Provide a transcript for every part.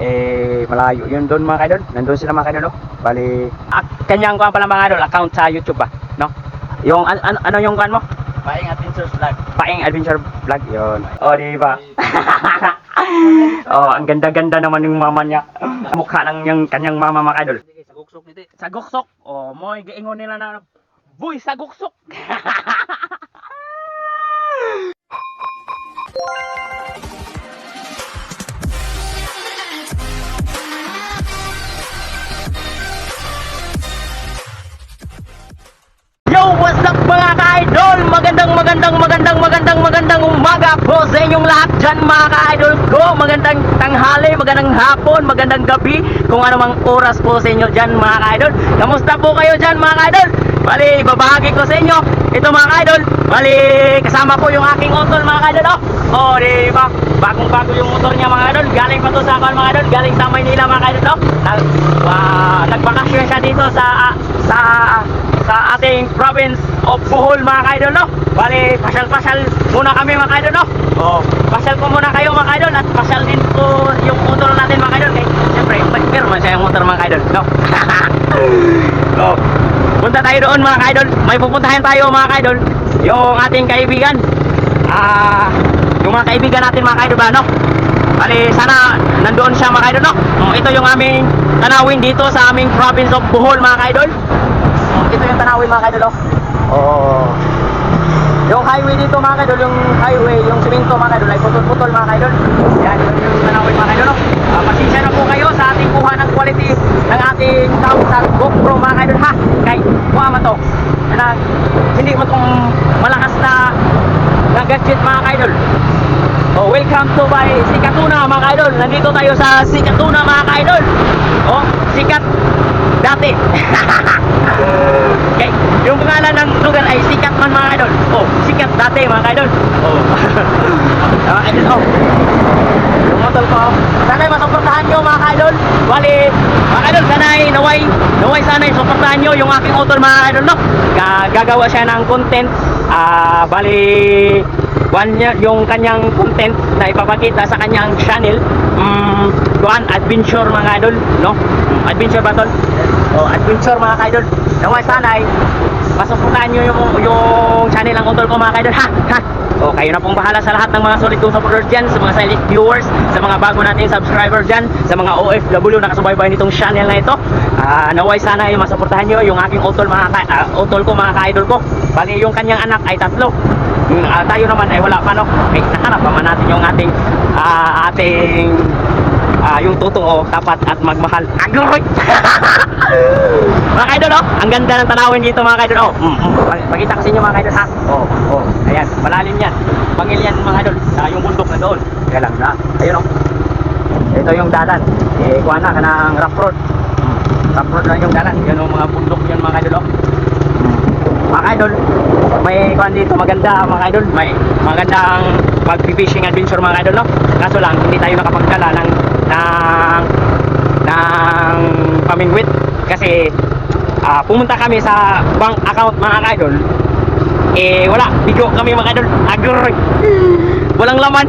eh malayo. Yun doon mga kaidol. Nandun sila mga kaidol oh. bali ah, kanyang kuhan pala mga kaidol account sa youtube ba no? Yung an, an- ano yung kuhan mo? Paing Adventures Vlog. Paing Adventure Vlog yun. Oh di ba? Oh ang ganda-ganda naman yung mama niya. Mukha ng yung kanyang mama mga kaidol. Sige, sa guksok nito. sa guksok oh moy giingon nila na Boy sa Yo, what's up mga ka-idol? Magandang magandang magandang magandang magandang umaga po sa inyong lahat dyan mga ka-idol ko. Magandang tanghali, magandang hapon, magandang gabi, kung ano mang oras po sa inyo dyan mga ka-idol. Kamusta po kayo dyan mga ka-idol? Bali, babahagi ko sa inyo. Ito mga ka-idol, bali, kasama ko yung aking utol mga ka-idol. Oh, oh di ba? Bagong bago yung motor niya mga ka-idol. Galing pa to sa akin mga ka-idol. Galing sa Maynila mga ka-idol. Oh, nag, uh, nagbakasyon siya dito sa, sa, sa ating province of Bohol mga kaidol no. Bali, pasyal-pasyal muna kami mga kaidol no. Oh, pasyal ko muna kayo mga kaidol at pasyal din ko yung motor natin mga kaidol. Kaya siyempre, meron man siya yung motor mga kaidol no. oh, punta tayo doon mga kaidol. May pupuntahan tayo mga kaidol. Yung ating kaibigan. Ah, yung mga kaibigan natin mga kaidol ba no. Bali, sana nandoon siya mga kaidol no. Oh, ito yung aming tanawin dito sa aming province of Bohol mga kaidol. Ito yung tanawin mga kaidol. Oh. Oh. Yung highway dito mga kaidol, yung highway, yung simento mga kaidol ay putol-putol mga kaidol. Yan yun yung tanawin mga kaidol. Uh, pasensya na po kayo sa ating kuha ng quality ng ating sound sa GoPro mga kaidol ha. Kay kuha mo to. Na, hindi mo tong malakas na na gadget mga kaidol. Oh, welcome to my Sikatuna mga kaidol. Nandito tayo sa Sikatuna mga kaidol. Oh, sikat dati. okay, yung pangalan ng lugar ay Sikat man mga kaidol. Oh, sikat dati mga kaidol. Oh. mga kaidol, oh. Yung motor ko. Sana'y masuportahan nyo mga kaidol. Bali, mga kaidol, sana'y naway, naway sana'y suportahan nyo yung aking motor mga kaidol, no? Ga- Gagawa siya ng content. Ah, bali, One yung kanyang content na ipapakita sa kanyang channel um, kuan adventure mga idol no Mm, adventure ba tol oh adventure mga idol naway sanay masuportahan nyo yung, yung channel ng utol ko mga idol ha ha Oh, kayo na pong bahala sa lahat ng mga solid supporters dyan, sa mga silent viewers, sa mga bago nating subscribers dyan, sa mga OFW na kasubaybay nitong channel na ito. Ah, naway sana ay masuportahan nyo yung aking utol, mga ka, ah, utol ko, mga ka-idol ko. Bali, yung kanyang anak ay tatlo. Ah, tayo naman ay wala pa no. Okay, nahanap pa man natin yung ating ah, ating ah, yung totoo, tapat at magmahal. Agoy! mga kaidol, oh, ang ganda ng tanawin dito mga kaidol. Oh, mm, mm. Pakita ko sa inyo mga kaidol ha. Oh, oh, ayan, malalim yan. Bangil yan mga kaidol. Saka yung bundok na doon. Kaya lang na. Ayun oh. Ito yung dalan. Eh, kuha na, kanang rough road. Mm, Rough road lang yung dalan. Yan yung mga bundok yan mga kaidol. Oh. Mga idol, may kuan dito maganda mga idol, may magandang pag-fishing adventure mga idol no. Kaso lang hindi tayo nakapagdala ng ng ng pamingwit kasi ah, pumunta kami sa bank account mga idol. Eh wala, bigo kami mga idol. Agoy. Walang laman,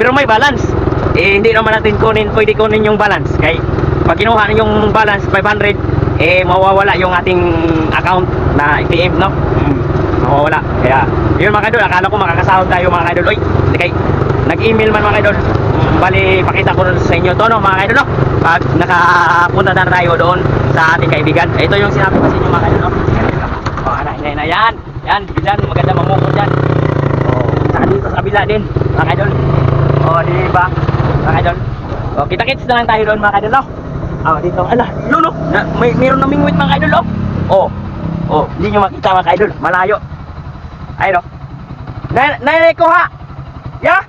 pero may balance. Eh hindi naman natin kunin, pwede kunin yung balance. Kay pag kinuha yung balance 500 eh mawawala yung ating account na ATM no mawawala kaya yun mga idol akala ko makakasahod tayo mga idol oy kay nag-email man mga idol bali pakita ko sa inyo to no mga idol no pag nakapunta na tayo doon sa ating kaibigan ito yung sinabi ko sa inyo mga idol no oh ana yan na yan bilan maganda mamukot dyan oh saka dito sa kabila din mga idol oh di ba mga idol oh kita kits na lang tayo doon mga idol no Ah, dito. Ala, luno. Na, may meron na mingwit mga idol, oh. Oh. Oh, hindi nyo makita mga idol. Malayo. Oh. Nay, nay, ko ha. Ya.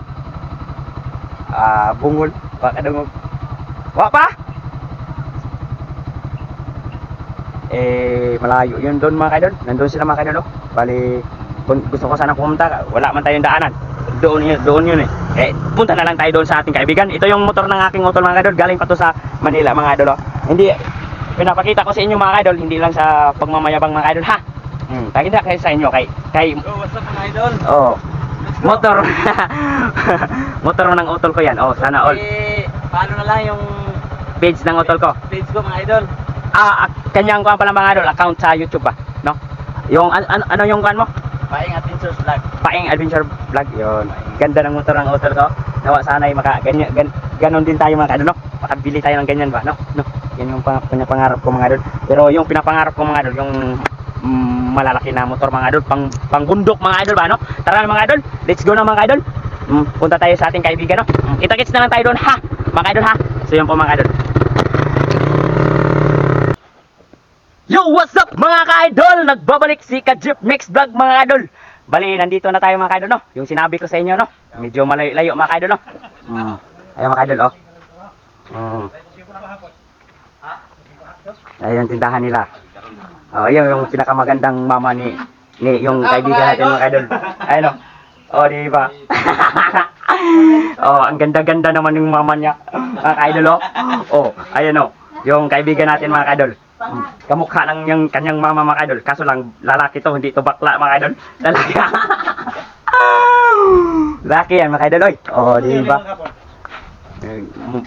Ah, bungol. Baka dungog. Wa pa? Eh, malayo yun doon mga idol. Nandun sila mga idol, oh. Bali, kung gusto ko sana pumunta, wala man tayong daanan. Doon yun, doon yun eh. Eh, punta na lang tayo doon sa ating kaibigan. Ito yung motor ng aking motor mga idol. Galing pa to sa Manila mga idol. Oh. Hindi, pinapakita ko sa inyo mga idol. Hindi lang sa pagmamayabang mga idol ha. Hmm, pakita kayo sa inyo kay kay Yo, what's up mga idol? oh, motor. motor ng utol ko yan. Oh, sana all. Eh, paano na lang yung page ng utol ko. Page ko mga idol. Ah, ah, kanyang kuan pala mga idol, account sa YouTube ba? No? Yung an- an- ano yung kuan mo? Paing Adventures Vlog. Paing Adventure Vlog yon. Ganda ng motor ng utol ko. Nawa sana ay maka ganyan gan, ganon din tayo mga idol, no? Makabili tayo ng ganyan ba, no? No. Yan yung pa, pinapangarap ko mga idol. Pero yung pinapangarap ko mga idol, yung mm, malalaki na motor mga idol, pang pangbundok mga idol ba, no? Tara na mga idol, let's go na mga idol. Mm, punta tayo sa ating kaibigan, no? Mm, kita-kits na lang tayo doon, ha? Mga idol, ha? So yun po mga idol. Yo, what's up mga ka-idol? Nagbabalik si Kajip Mix Vlog mga idol. Bali, nandito na tayo mga ka-idol, no? Yung sinabi ko sa inyo, no? Medyo malayo-layo mga ka-idol, no? Mm. Ayun mga ka-idol, oh. Mm. Ayun tindahan nila. Oh, ayun yung pinakamagandang mama ni ni yung kaibigan natin mga ka-idol. Ayun, oh. Oh, di ba? oh, ang ganda-ganda naman yung mama niya. Mga ka-idol, oh. Oh, ayun, oh. Yung kaibigan natin mga ka-idol. Mm. Kamukha ng yung kanyang mama mga idol. Kaso lang lalaki to, hindi to bakla mga idol. Lalaki. Lalaki yan mga idol oy. Oh, di ba?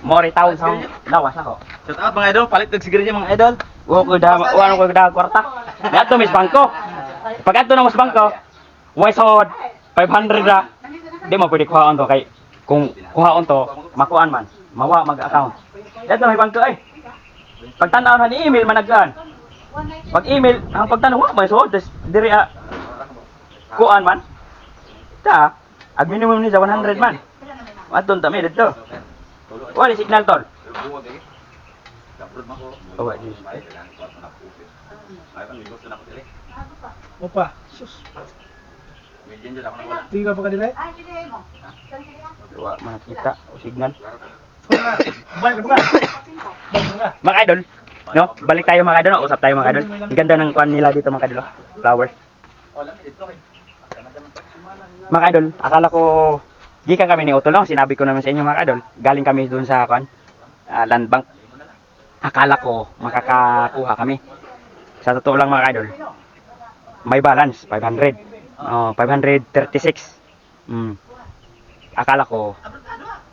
Mori taon sa lawas ako. Shout out mga idol. Palit ng sigarilya mga idol. Wa ko da wa ko da kwarta. Dato mis bangko. Pag ato na mas bangko, way sod 500 ra. Di mo pwede kuhaon to kay kung kuhaon to, makuan man. Mawa mag-account. Dato may bangko ay. Pag tanaw na ni email managaan. Pag email, ang pagtanaw wa may sod, diri a kuan man. Ta, ag minimum ni sa 100 man. Aton ta mi dito. Wala signal tol. Oh, what is Opa, sus. Tinggal pa kanila. Wa makita o signal. Balik ka. Ka. Mga idol, no? Balik tayo mga idol, no? usap tayo mga idol. Ang ganda ng kwan nila dito mga idol, oh. flowers. Mga idol, akala ko gikan kami ni Utol, no? Sinabi ko naman sa inyo mga idol, galing kami doon sa kwan, ah, land bank. Akala ko makakakuha kami. Sa totoo lang mga idol, may balance 500. Oh, 536. Mm. Akala ko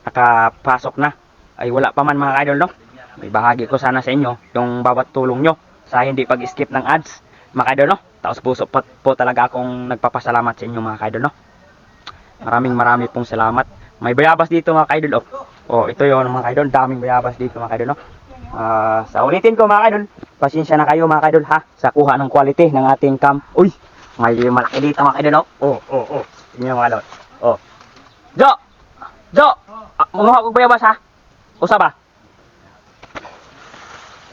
nakapasok na. Ay wala pa man mga idol, no? May bahagi ko sana sa inyo yung bawat tulong nyo sa hindi pag-skip ng ads, mga idol, no? Taos puso po, po talaga akong nagpapasalamat sa inyo mga idol, no? Maraming marami pong salamat. May bayabas dito mga idol, oh. Oh, ito yon mga idol, daming bayabas dito mga idol, no? Ah, sa ulitin ko mga idol, pasensya na kayo mga idol ha sa kuha ng quality ng ating cam. Uy, may malaki dito mga idol, no? Oh, oh, oh. Tingnan mga idol. Oh. Jo! Jo! Ah, mga ko bayabas ha? Usa ba?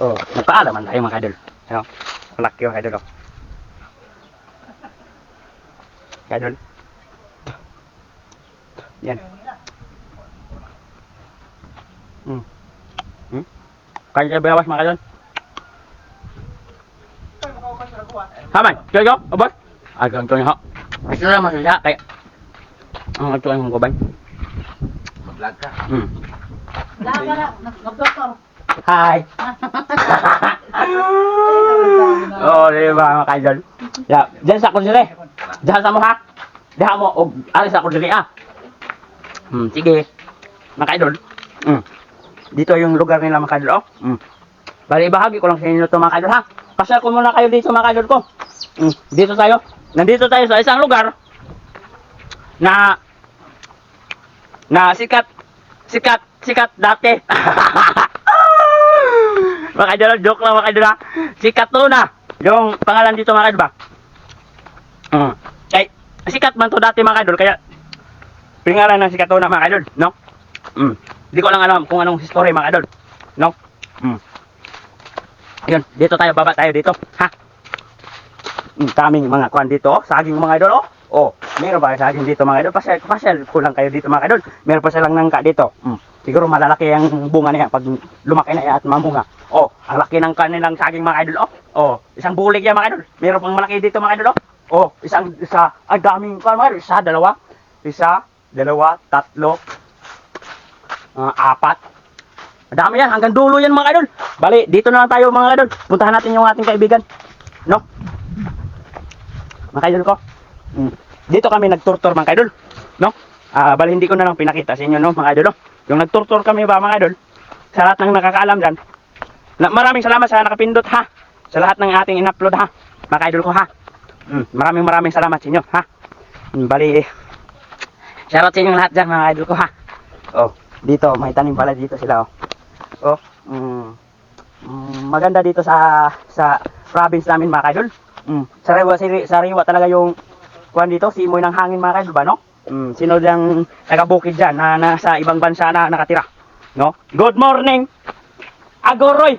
Oh, nagpaalaman tayo mga idol. Ano? Malaki yung idol, oh. Idol. Yan. Hmm? Kaya kayo bayawas mga idol? Haman, kaya ko? Abot? Agang to ha. Ito na masaya kaya. Ang ito ang kubay. Mag-vlog ka. Hmm. Dapat nag-doktor. Hi. oh, di ba mga kaidol? Ya, diyan sa kunsili. Diyan sa mo ha. Diha mo og alis sa kunsili ah. Hmm, sige. Mga kaidol. Hmm. Dito yung lugar nila mga kaidol oh. Hmm. Bali bahagi ko lang sa inyo to mga kaidol ha. Pasyal ko muna kayo dito mga kaidol ko. Hmm. Dito tayo. Nandito tayo sa isang lugar na na sikat sikat sikat dati. mga idol, joke lang mga ha. Sikat to na. Yung pangalan dito mga idol ba? Uh, kay, sikat man to dati mga idol, kaya pingalan ng sikat to na mga idol, no? Mm. Hindi ko lang alam kung anong history mga idol, no? Mm. Ayun, dito tayo, baba tayo dito, ha? Mm, daming mga kwan dito, oh. saging mga idol, oh. Oh, meron ba saging dito mga idol? Pasyal, pasyal ko lang kayo dito mga idol. Meron pa silang nangka dito. Mm. Siguro malalaki ang bunga niya pag lumaki na yan at mamunga. Oh, ang laki ng kanilang saging mga idol. Oh, oh isang bulig yan mga idol. Meron pang malaki dito mga idol. Oh, oh isang, isa, ang daming kwan mga idol. Isa, dalawa, isa, dalawa, tatlo, ah, apat. Ang dami yan, hanggang dulo yan mga idol. Bali, dito na lang tayo mga idol. Puntahan natin yung ating kaibigan. No? Mga idol ko. Mm. Dito kami nagturtor mga idol. No? Ah, bali hindi ko na lang pinakita sa inyo no mga idol. No? Yung nagturtor kami ba mga idol? sa lahat ng nakakaalam dyan. Na, maraming salamat sa nakapindot ha. Sa lahat ng ating in-upload ha. Mga idol ko ha. Mm, maraming maraming salamat sa inyo ha. Mm, bali, shoutout sa inyong lahat dyan mga idol ko ha. Oh, dito, may tanim pala dito sila oh. Oh, mm, mm, maganda dito sa sa province namin mga idol. Mm, sariwa, sari, sariwa talaga yung kuan dito, simoy ng hangin mga idol ba no? Mm, sino lang taga-bukid dyan na nasa ibang bansa na nakatira. No? Good morning! Agoroy!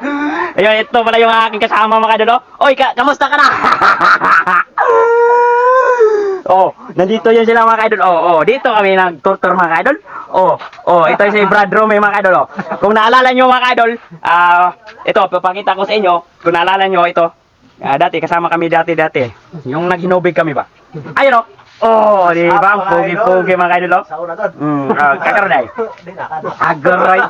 Ayun, ito pala yung aking kasama mga idol. oh. Oy, ka kamusta ka na? oh, nandito yun sila mga idol. Oh, oh, dito kami nag-tour mga idol. Oh, oh, ito si Brad Rome mga idol. Oh. Kung naalala nyo mga idol, ah, ito, papakita ko sa inyo. Kung naalala nyo, ito. Ah, dati, kasama kami dati-dati. Yung naghinubig kami ba? Ayun oh. Oh, di ba? Ang Pogi-pogi mga idol. Oh. Sa una doon. Mm, uh, kakaroday. Di na ka. Agoroy.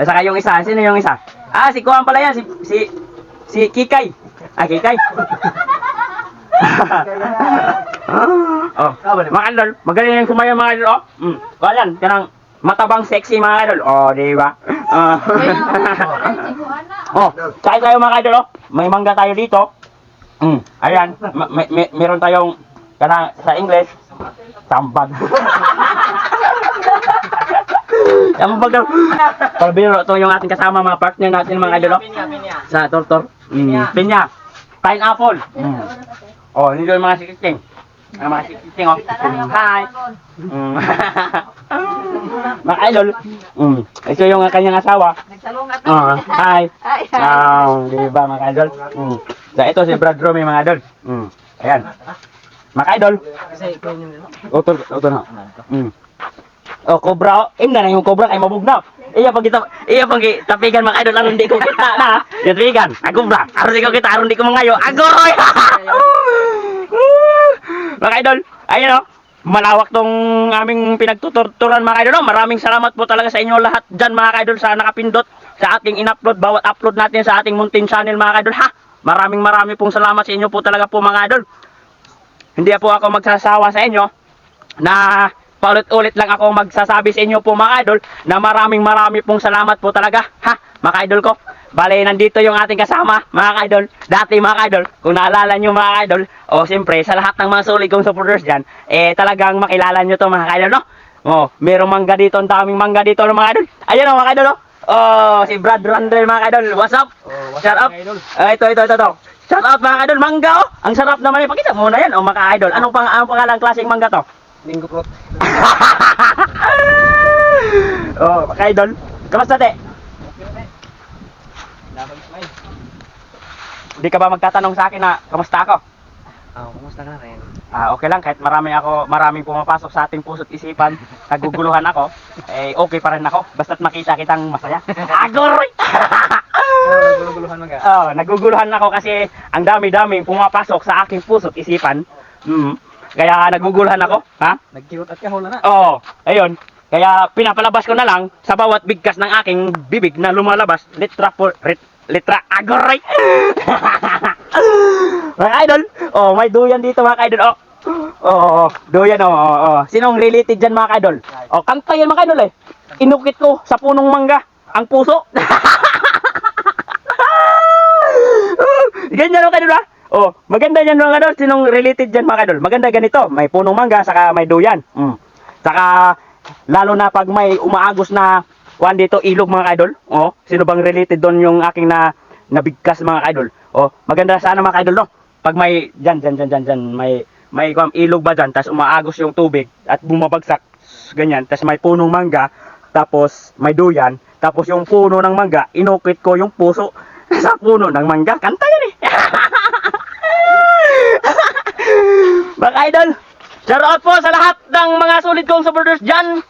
At saka yung isa, sino yung isa? Ah, si Kuhan pala yan, si, si, si Kikay. Ah, Kikay. oh, mga idol, magaling yung sumayo mga idol, oh. Mm, kuha yan, kanang matabang sexy mga idol. Oh, di ba? Ah. oh, kain tayo mga idol, oh. May mangga tayo dito. Mm, ayan, ma- may, may, meron tayong, kanang, sa English, tambag. Yung pag Parbiro, ito yung ating kasama mga partner natin mga idol. oh. Sa Tortor. Mm. Pinya. Pineapple. Mm. Oh, nito yung mga sikiting. Ang mga sikiting oh. Hi. Mm. mga idol. Mm. Ito yung kanyang asawa. Nagsalungat Oh, hi. Ay, Ah, di ba mga idol? Mm. So, ito si Brad Romy mga idol. Mm. Ayan. Mga idol. Oto, oto na. Mm. Oh, cobra. oh. Imna na yung cobra kay mabugnaw. Iya pag kita, iya pag tapigan mga idol aron di ko kita na. Yung tapigan. Ako bra. Aron di ko kita, aron di ko mangayo. Agoy! mga idol, ayun oh. Malawak tong aming pinagtuturturan mga idol. oh. Maraming salamat po talaga sa inyo lahat dyan mga idol sa nakapindot sa ating in-upload. Bawat upload natin sa ating Mountain Channel mga idol ha. Maraming maraming pong salamat sa inyo po talaga po mga idol. Hindi po ako magsasawa sa inyo na paulit-ulit lang ako magsasabi sa inyo po mga idol na maraming marami pong salamat po talaga ha mga idol ko bale nandito yung ating kasama mga idol dati mga idol kung naalala nyo mga idol o siyempre sa lahat ng mga sulit kong supporters dyan eh talagang makilala nyo to mga idol no? Oh merong mangga dito ang daming mangga dito no, mga idol ayun o mga idol no? Oh si Brad Randall mga idol what's up? Shout out. Ah, ito ito ito ito. Shout out mga idol mangga oh. Ang sarap naman ipakita mo na yan oh mga idol anong pang anong pangalan klaseng mangga to? Linggo prot. oh, mga idol. Kamusta, te? Hindi ka ba magtatanong sa akin na kamusta ako? Ah, kumusta ka rin? Ah, okay lang kahit marami ako, maraming pumapasok sa ating puso't isipan, naguguluhan ako, eh okay pa rin ako basta't makita kitang masaya. Agoroy! Guluhan mo ka. oh, naguguluhan ako kasi ang dami-dami pumapasok sa aking puso't isipan. Mm. Kaya naguguluhan ako, ha? Nagkirot at kahula na. Oo, ayun. Kaya pinapalabas ko na lang sa bawat bigkas ng aking bibig na lumalabas, litra por rit, litra agoray. mga idol, oh, may duyan dito mga idol. Oh. Oh, duyan oh, oh, oh. Sinong related diyan mga idol? Oh, kanta yan mga idol eh. Inukit ko sa punong mangga ang puso. Ganyan mga idol ha? Oh, maganda yan mga idol. Sinong related dyan mga idol? Maganda ganito. May punong mangga, saka may duyan. Mm. Saka, lalo na pag may umaagos na kuan dito, ilog mga idol. Oh, sino bang related doon yung aking na nabigkas mga idol? Oh, maganda sana mga idol no? Pag may, dyan, dyan, dyan, dyan, may, may kuwan, ilog ba dyan, tapos umaagos yung tubig at bumabagsak, ganyan, tapos may punong mangga, tapos may duyan, tapos yung puno ng mangga, inukit ko yung puso sa puno ng mangga. Kanta yan eh. mga idol, shout out po sa lahat ng mga solid kong supporters dyan.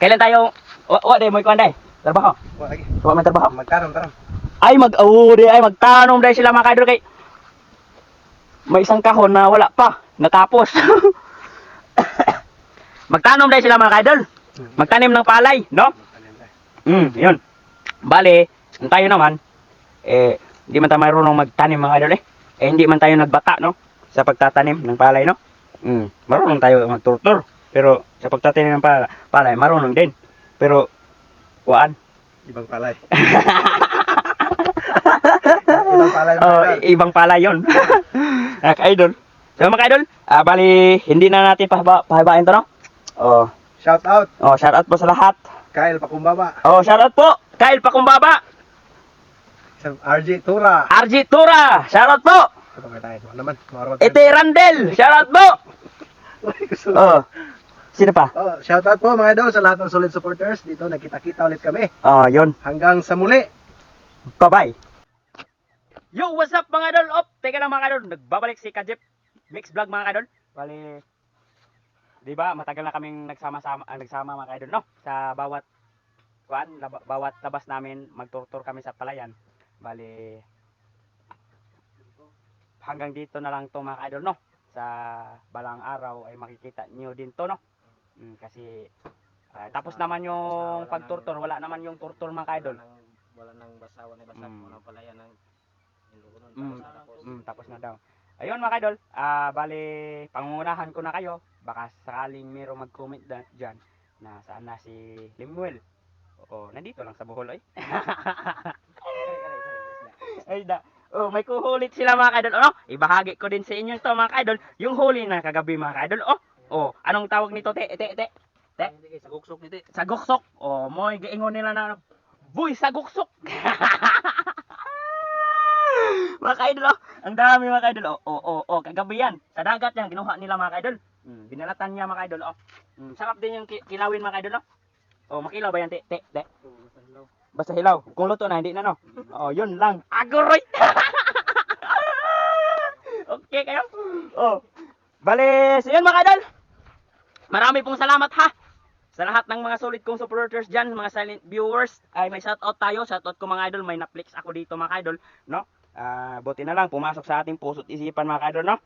Kailan tayo, wa, wa, day, mo ikuan day. Trabaho. Wala lagi. Wa man trabaho. Magkaroon, taron. Ay mag oh, di ay magtanom dahil sila mga idol kay may isang kahon na wala pa natapos. magtanom dahil sila mga idol. Magtanim ng palay, no? Mm, yun. Bale, kung tayo naman, eh, hindi man tayo marunong magtanim mga idol eh. Eh, hindi man tayo nagbata, no? Sa pagtatanim ng palay, no? Mm, marunong tayo magturtur. Pero sa pagtatanim ng palay, palay marunong din. Pero, waan, Ibang palay. Ibang palay Oh, ibang pala yun. mga ka-idol. So mga ka-idol, ah, bali, hindi na natin pahaba, pahabain to, no? Oh, Shout out oh, shout out po sa lahat. Kyle Pakumbaba, Oh, shout out po. Kyle Pakumbaba, RJ Tura. RG Tura, shout out po. Ito nga tayo. Ano naman? Ete Randel, shout out po. Oh, sino pa? Oh, shout out po mga idol sa lahat ng solid supporters. Dito nagkita-kita ulit kami. Oh, yun. Hanggang sa muli. Bye-bye. Yo, what's up mga idol? Op, teka lang mga idol. Nagbabalik si Kajip. Mix vlog mga idol. Bali, di ba, matagal na kaming nagsama-sama, ah, nagsama mga idol, no? Sa bawat, kuan, lab- bawat labas namin, magtur-tour kami sa palayan. Bali, hanggang dito na lang to mga idol, no? Sa balang araw ay makikita niyo din to, no? Mm, kasi, ah, tapos naman yung pagtur-tour, wala naman yung tour-tour mga idol. Wala nang basawan na basaw. Mm. Wala pala yan ng Ilocos. Mm. Tapos. Mm, tapos na daw. Ayun mga idol, ah bali pangungunahan ko na kayo. Baka sakaling mayroong mag-comment na dyan na saan na si Limuel. Oo, nandito lang sa Bohol ay. ay da. Oh, may kuhulit sila mga idol. Ano? Ibahagi ko din sa inyo ito mga idol. Yung huli na kagabi mga idol. Oh, oh, anong tawag nito? Te, te, te. Te. Sa guksok nito. Sa guksok. Oh, mo'y gaingon nila na Boy, sa guksok. mga kaidol, oh. Ang dami mga kaidol. Oh, oh, oh, oh. Kagabi yan. Sa dagat yan, kinuha nila mga kaidol. Mm, binalatan niya mga kaidol, oh. Mm, sarap din yung ki- kilawin mga kaidol, oh. Oh, makilaw ba yan, te? Te, te. Basta hilaw. Kung luto na, hindi na, no? Oh, yun lang. Aguroy! okay kayo? Oh. Bale, so yun mga kaidol. Marami pong salamat ha. Sa lahat ng mga solid kong supporters dyan, mga silent viewers, ay may shoutout tayo. Shoutout ko mga idol, may Netflix ako dito mga idol, no? Ah, buti na lang pumasok sa ating puso't isipan mga idol, no?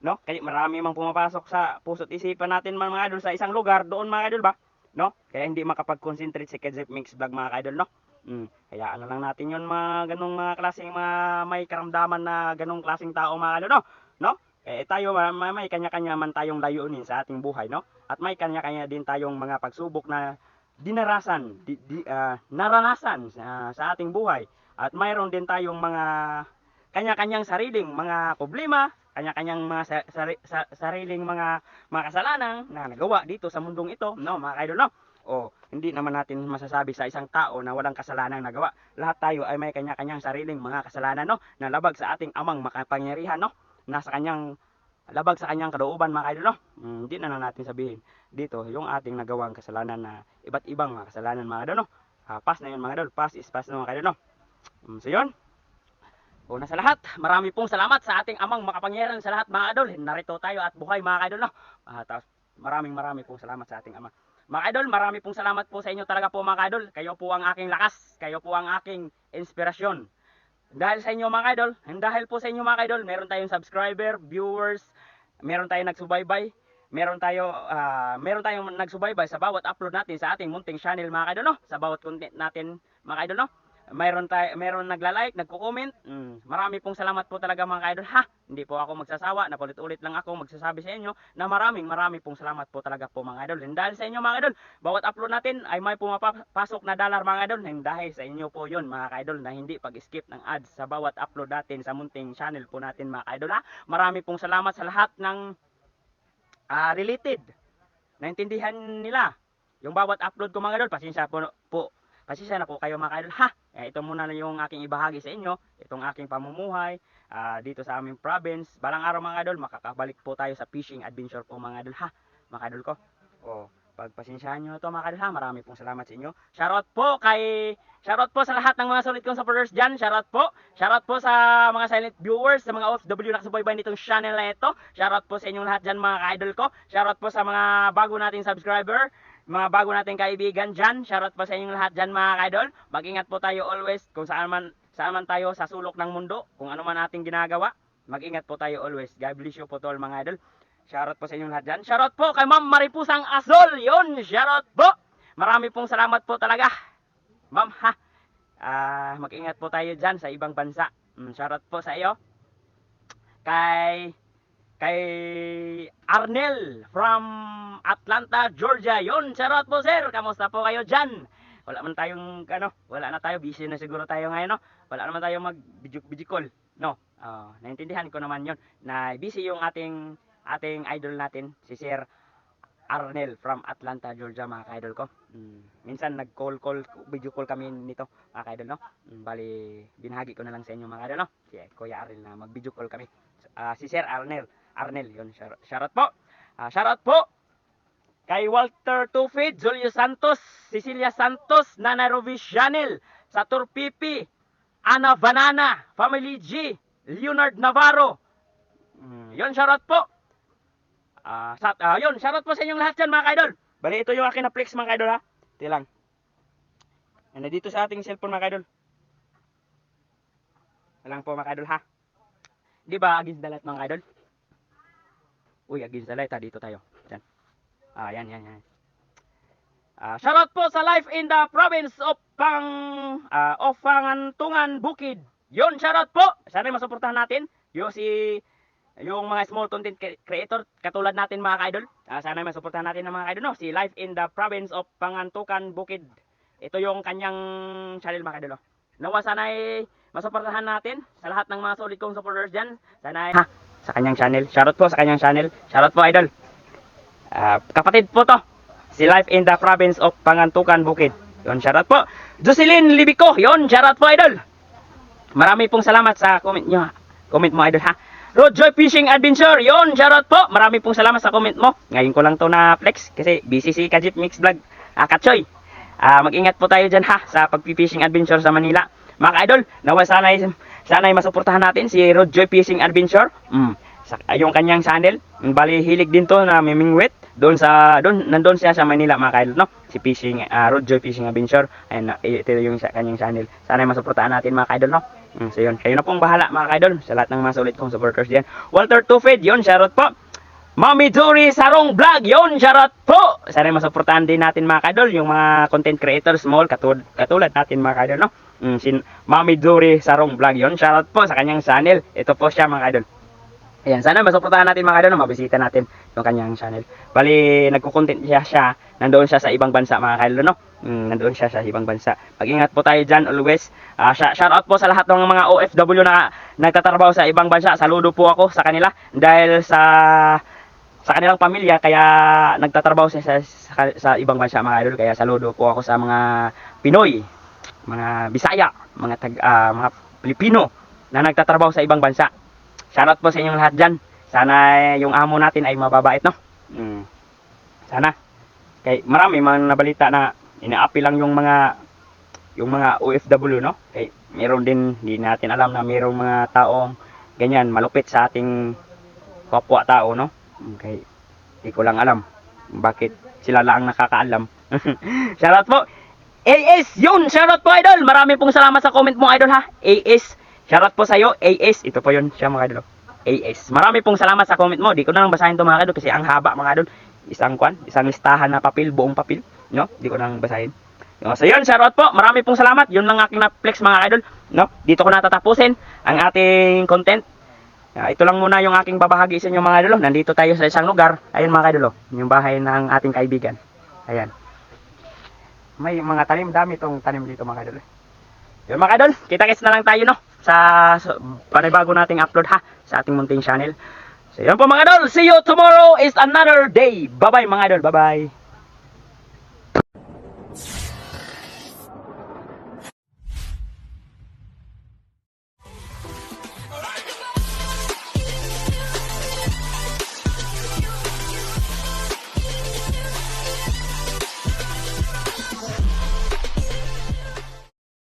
No? Kaya marami mang pumapasok sa puso't isipan natin mga idol sa isang lugar doon mga idol ba? No? Kaya hindi makapag-concentrate si Kedzep Mix Vlog mga idol, no? Mm, kaya ano lang natin yun mga ganong mga klaseng mga may karamdaman na ganong klaseng tao mga idol, no? No? Eh tayo ma- ma- may kanya-kanya man tayong layunin sa ating buhay, no? At may kanya-kanya din tayong mga pagsubok na dinarasan, di, di, ah, naranasan sa, sa ating buhay. At mayroon din tayong mga kanya-kanyang sariling mga problema, kanya-kanyang mga sa, sari- sa- sariling mga mga kasalanan na nagawa dito sa mundong ito, no, mga idol, no? O, hindi naman natin masasabi sa isang tao na walang kasalanan nagawa. Lahat tayo ay may kanya-kanyang sariling mga kasalanan, no? Na labag sa ating amang makapangyarihan, no? Nasa kanyang labag sa kanyang kalooban mga idol, no? Mm, hindi na lang natin sabihin dito yung ating nagawang kasalanan na iba't ibang mga kasalanan mga idol, no? Ah, pass na yun mga idol, pass is pass na mga idol, no? Mm, so yun, Una sa lahat, marami pong salamat sa ating amang makapangyarihan sa lahat mga idol. Narito tayo at buhay mga idol, no? Ah, tapos maraming marami pong salamat sa ating ama. Mga idol, marami pong salamat po sa inyo talaga po mga idol. Kayo po ang aking lakas, kayo po ang aking inspirasyon. Dahil sa inyo mga idol, dahil po sa inyo mga idol, meron tayong subscriber, viewers, meron tayong nagsubaybay, meron tayo ah, meron tayong nagsubaybay sa bawat upload natin sa ating munting channel mga idol no sa bawat content natin mga idol no mayroon tayo mayroon nagla-like nagko-comment. Mm, marami pong salamat po talaga mga idol ha? Hindi po ako magsasawa. Na ulit lang ako magsasabi sa inyo na maraming marami pong salamat po talaga po mga idol and dahil sa inyo mga idol bawat upload natin ay may pumapasok na dollar mga idol and dahil sa inyo po yun mga idol na hindi pag-skip ng ads sa bawat upload natin sa munting channel po natin mga idol ha? Marami pong salamat sa lahat ng ah, related. Naintindihan nila. Yung bawat upload ko mga idol, pasensya po, po pasensya na po kayo mga idol. Ha, eh, ito muna na yung aking ibahagi sa inyo. Itong aking pamumuhay ah, dito sa aming province. Balang araw mga idol, makakabalik po tayo sa fishing adventure po mga idol. Ha, mga idol ko. Oh, pagpasensyahan nyo to mga idol ha. Marami pong salamat sa inyo. Shoutout po kay Shoutout po sa lahat ng mga solid kong supporters dyan. Shoutout po. Shoutout po sa mga silent viewers, sa mga OFW na kasubaybay nitong channel na ito. Shoutout po sa inyong lahat dyan mga ka-idol ko. Shoutout po sa mga bago nating subscriber, mga bago nating kaibigan dyan. Shoutout po sa inyong lahat dyan mga ka-idol. Mag-ingat po tayo always kung saan man, saan man tayo sa sulok ng mundo, kung ano man ating ginagawa. Mag-ingat po tayo always. God bless you po to all mga idol. Shoutout po sa inyong lahat dyan. Shoutout po kay Ma'am Maripusang Azol. Yun, shoutout po. Marami pong salamat po talaga. Ma'am, ha? Ah, mag-ingat po tayo dyan sa ibang bansa. Mm, shoutout po sa iyo. Kay kay Arnel from Atlanta, Georgia. Yon, shoutout po sir. Kamusta po kayo dyan? wala man tayong ano, wala na tayo busy na siguro tayo ngayon no. Wala naman tayong mag video, video call, no. Ah, naintindihan ko naman 'yon na busy yung ating ating idol natin si Sir Arnel from Atlanta, Georgia mga ka-idol ko. Mm, minsan nag-call call video call kami nito mga ka-idol no. Mm, bali binahagi ko na lang sa inyo mga ka-idol no. Si Kuya Arnel na mag-video call kami. Ah, si Sir Arnel, Arnel. Shout shoutout po. Ah, shoutout po kay Walter Tufid, Julio Santos, Cecilia Santos, Nana Rovis Janel, Satur Pipi, Ana Banana, Family G, Leonard Navarro. Mm, yon shoutout po. Ah, sa, ah, yun, shoutout po sa inyong lahat dyan mga kaidol. Bali, ito yung akin na flex mga kaidol ha. Ito lang. Yan, nandito sa ating cellphone mga kaidol. Ito lang po mga kaidol ha. Di ba against the light mga kaidol? Uy, against. Dito tayo. Dyan. Ah, yan, yan, yan. Ah, shoutout po sa life in the province of Pang ah, of Pangantungan Bukid. Yun, shoutout po. Sana masuportahan natin. Yung si yung mga small content cre- creator katulad natin mga ka-idol. Ah, sana masuportahan natin ng mga ka-idol no. Si Life in the Province of Pangantukan Bukid. Ito yung kanyang channel mga ka-idol. no. Nawa sana ay masuportahan natin sa lahat ng mga solid kong supporters diyan. Sana ay ha, sa kanyang channel. Shoutout po sa kanyang channel. Shoutout po idol. Ah, kapatid po to. Si Life in the Province of Pangantukan Bukid. Yon, shoutout po. Jocelyn Libico. Yon, shoutout po idol. Marami pong salamat sa comment nyo. Comment mo idol ha. Roadjoy Fishing Adventure. Yon, shoutout po. Marami pong salamat sa comment mo. Ngayon ko lang to na flex kasi busy si Kajip Mix Vlog. Ah, Katsoy. Ah, mag-ingat po tayo dyan ha sa pagpi-fishing adventure sa Manila. Mga ka-idol, nawa sana sana ay masuportahan natin si Roadjoy Fishing Adventure. Mm. Sa, ah, yung kanyang channel, mm, bali hilig din to na mimingwit. Doon sa doon nandoon siya sa Manila mga ka-idol, no? Si Fishing uh, Roadjoy Fishing Adventure. Ayun, na, ito yung sa kanyang channel. Sana ay masuportahan natin mga ka-idol, no? Mm, so yun, kayo na pong bahala mga ka-idol sa lahat ng mga sulit kong supporters diyan. Walter Tufed, yun, shoutout po. Mami Dory Sarong Vlog, yon shoutout po. Sana masuportahan din natin mga kadol, yung mga content creators small katulad, katulad natin mga kadol, no? Mm, sin Mami Dory Sarong Vlog, yon shoutout po sa kanyang channel. Ito po siya mga kadol. Ayan, sana masuportahan natin mga kadol, no? mabisita natin yung kanyang channel. Bali, nagko-content siya siya, nandoon siya sa ibang bansa mga kadol, no? Mm, nandoon siya sa ibang bansa. Mag-ingat po tayo dyan always. Ah, sh- shoutout po sa lahat ng mga OFW na nagtatrabaho sa ibang bansa. Saludo po ako sa kanila dahil sa sa kanilang pamilya kaya nagtatrabaho siya sa, sa, sa ibang bansa mga idol kaya saludo po ako sa mga Pinoy, mga Bisaya, mga tag, ah, mga Pilipino na nagtatrabaho sa ibang bansa. Shoutout po sa inyong lahat diyan. Sana yung amo natin ay mababait no. Mm. Sana. Kay marami mga nabalita na inaapi lang yung mga yung mga OFW no. Kay meron din hindi natin alam na mayroong mga taong ganyan malupit sa ating kapwa tao no. Okay. Hindi ko lang alam bakit sila lang ang nakakaalam. shoutout po. AS, yun, shoutout po idol. Marami pong salamat sa comment mo idol ha. AS, shoutout po sa iyo. AS, ito po yun siya mga idol. AS. Marami pong salamat sa comment mo. Di ko na lang basahin to mga idol kasi ang haba mga idol. Isang kwan, isang listahan na papel, buong papel. No? Di ko na lang basahin. No, so yun, shoutout po. Marami pong salamat. Yun lang aking na-flex mga idol. No? Dito ko natatapusin ang ating content. Ah, ito lang muna yung aking babahagi sa inyo mga idol. oh. Nandito tayo sa isang lugar. Ayun mga idol. oh. Yung bahay ng ating kaibigan. Ayan may mga tanim dami itong tanim dito mga idol. Yun mga idol kita kits na lang tayo no? Sa, sa panibago nating upload ha? Sa ating munting channel. So yun po mga idol. See you tomorrow is another day. Bye bye mga idol. Bye bye